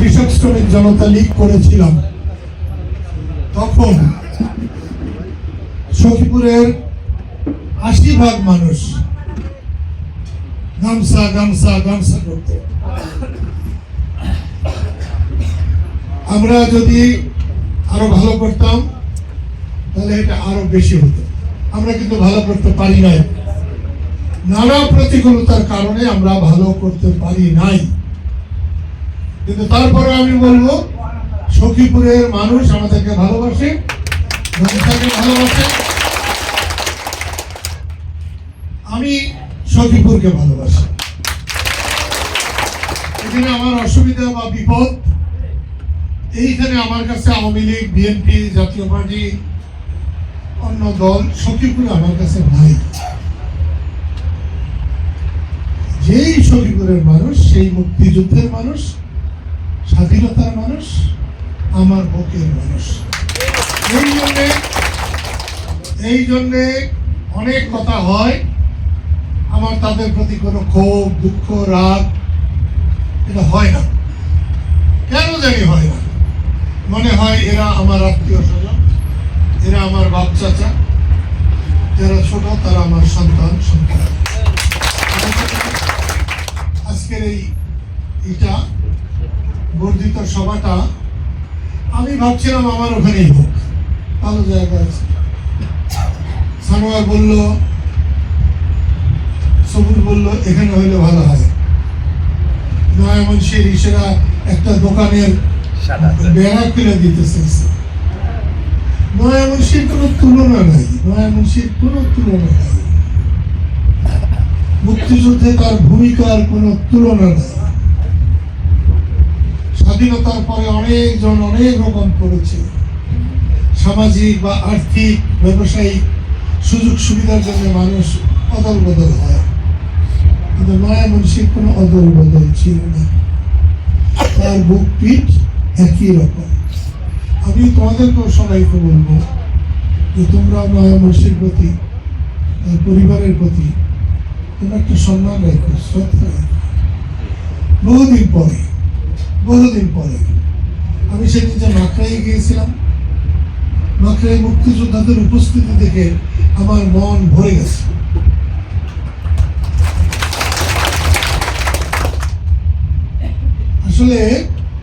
কৃষক শ্রমিক জনতা লীগ করেছিলাম। তখন সখীপুরের আশি ভাগ মানুষ গামছা গামছা গামছা করত। আমরা যদি আরও ভালো করতাম, তাহলে এটা আরও বেশি হতো। আমরা কিন্তু ভালো করতে পারি নাই। নানা প্রতিকূলতার কারণে আমরা ভালো করতে পারি নাই। কিন্তু তারপরে আমি বলব, সখীপুরের মানুষ আমাদেরকে ভালোবাসে ভালোবাসে। আমি সখীপুরকে ভালোবাসি। এখানে আমার অসুবিধা বা বিপদ, এইখানে আমার কাছে আওয়ামী লীগ, বিএনপি, জাতীয় পার্টি, অন্য দল, সখীপুরে আমার কাছে নাই। যেই সখীপুরের মানুষ, সেই মুক্তিযুদ্ধের মানুষ স্বাধীনতার মানুষ, আমার বুকের মানুষ। এই জন্যে এই জন্যে অনেক কথা হয়, আমার তাদের প্রতি কোনো ক্ষোভ, দুঃখ, রাগ, এটা হয় না। কেন জানি হয় না? মনে হয় এরা আমার আত্মীয় স্বজন, এরা আমার বাপ চাচা যারা ছোট, তারা আমার সন্তান সন্তান। আজকের এই সভাটা আমি ভাবছিলাম আমার ওখানেই হোক। ভালো জায়গা আছে। সানোয়ার বলল সবুজ বলল এখানে হইলে ভালো হয়। ইসেরা একটা দোকানের বেড়া কিনে দিতে চাইছে। নয়ামনসির কোনো তুলনা নাই। নয়ামনসির কোনো তুলনা নাই। মুক্তিযুদ্ধে তার ভূমিকার কোনো তুলনা নাই। স্বাধীনতার পরে অনেকজন অনেক রকম করেছে। সামাজিক বা আর্থিক, ব্যবসায়িক সুযোগ সুবিধার জন্য মানুষ অদল বদল হয়। কিন্তু নয়া মনীষীর কোনো অদল বদল ছিল না। তার বুক পিঠ একই রকম। আমি তোমাদেরকেও সবাইকে বলব যে তোমরা নয়া মনীষীর প্রতি পরিবারের প্রতি তোমরা একটা সম্মান রাখো, শ্রদ্ধা রাখো। বহুদিন পরে বহুদিন পরে আমি সেদিন যে মাকড়াই গিয়েছিলাম। মাকড়াই মুক্তিযোদ্ধাদের উপস্থিতি দেখে আমার মন ভরে গেছে। আসলে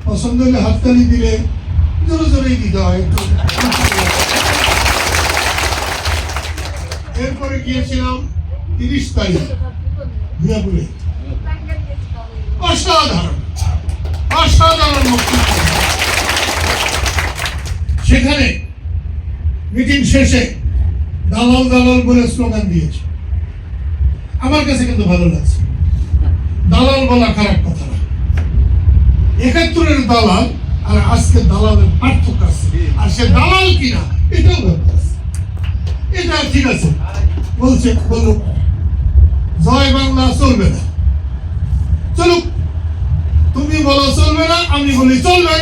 পছন্দ হলে হাততালি দিলে জোরে জোরেই দিতে হয়। একটু এরপরে গিয়েছিলাম তিরিশ তারিখ অসাধারণ। অসাধারণ মুক্তিযুদ্ধ সেখানে মিটিং শেষে দালাল দালাল বলে স্লোগান দিয়েছে। আমার কাছে কিন্তু ভালো লাগছে। দালাল বলা খারাপ কথা না। একাত্তরের দালাল আর আজকে দালালের পার্থক্য আছে। আর সে দালাল কিনা, এটাও ব্যাপার আছে। এটা ঠিক আছে। বলছে, বলুক। জয় বাংলা চলবে না। চলুক তুমি বলো চলবে না আমি বলি চলবে।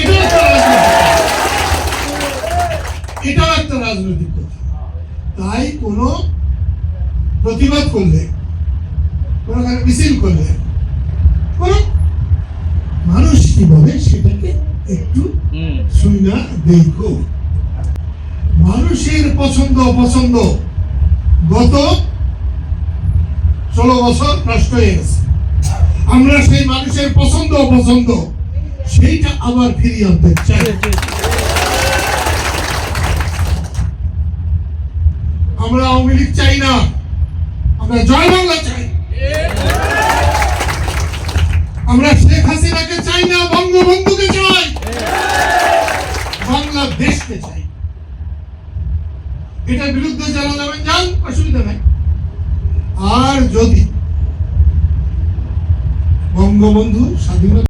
এটাও একটা রাজনীতি এটাও একটা রাজনৈতিক কথা। তাই কোনো প্রতিবাদ করলে কোনো কারণে মিছিল করলে কোনো মানুষ কি বলে সেটাকে একটু শুনা দেখো। মানুষের পছন্দ অপছন্দ গত ষোলো বছর নষ্ট হয়ে গেছে। আমরা সেই মানুষের পছন্দ অপছন্দ সেইটা আবার ফিরিয়ে আনতে চাই। আমরা আওয়ামী লীগ চাই না আমরা জয় বাংলা চাই। আমরা শেখ হাসিনাকে চাই না বঙ্গবন্ধুকে চাই। বাংলাদেশকে চাই। এটার বিরুদ্ধে যারা যাবেন যান অসুবিধা নাই। আর যদি বঙ্গবন্ধু স্বাধীনতা